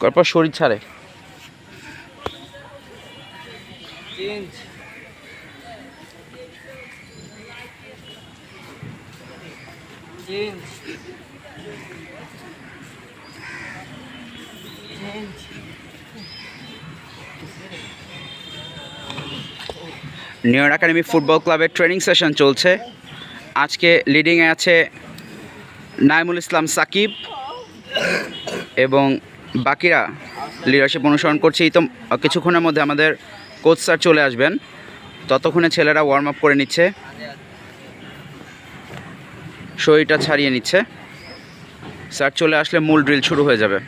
তারপর শরীর ছাড়ে। চেঞ্জ একাডেমি ফুটবল ক্লাবের ট্রেনিং সেশন চলছে। আজকে লিডিংয়ে আছে নাইমুল ইসলাম সাকিব। এবং বাকিরা লিডারশিপ অনুসরণ করছে। এই তো, কিছুক্ষণের মধ্যে আমাদের কোচ স্যার চলে আসবেন। ততক্ষণে ছেলেরা ওয়ার্ম আপ করে নিচ্ছে। শরীরটা ছাড়িয়ে নিচ্ছে। স্যার চলে আসলে মূল ড্রিল শুরু হয়ে যাবে।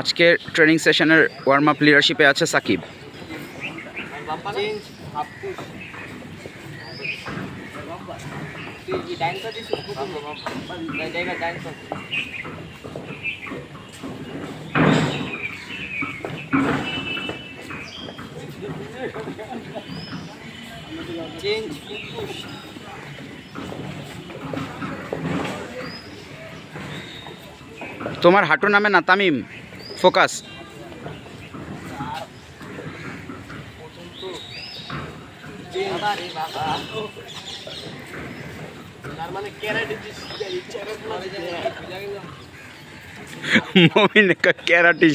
আজকের ট্রেনিং সেশনের ওয়ার্ম আপ লিডারশিপে আছে সাকিব। চেঞ্জ হাফ পুশ তুই ডাইন করে দিছিস জায়গা ডাইন কর। চেঞ্জ পুশ তোমার হাঁটু নামে না তামিম ফোকাস। মমিন ক্যারাটি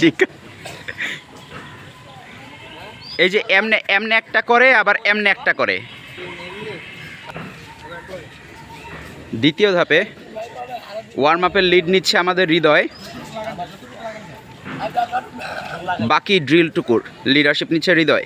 এই যে এমনে এমনে একটা করে, আবার এমনে একটা করে। দ্বিতীয় ধাপে ওয়ার্ম আপের লিড নিচ্ছে আমাদের হৃদয়। বাকি ড্রিল টুকুর লিডারশিপ নিচ্ছে হৃদয়।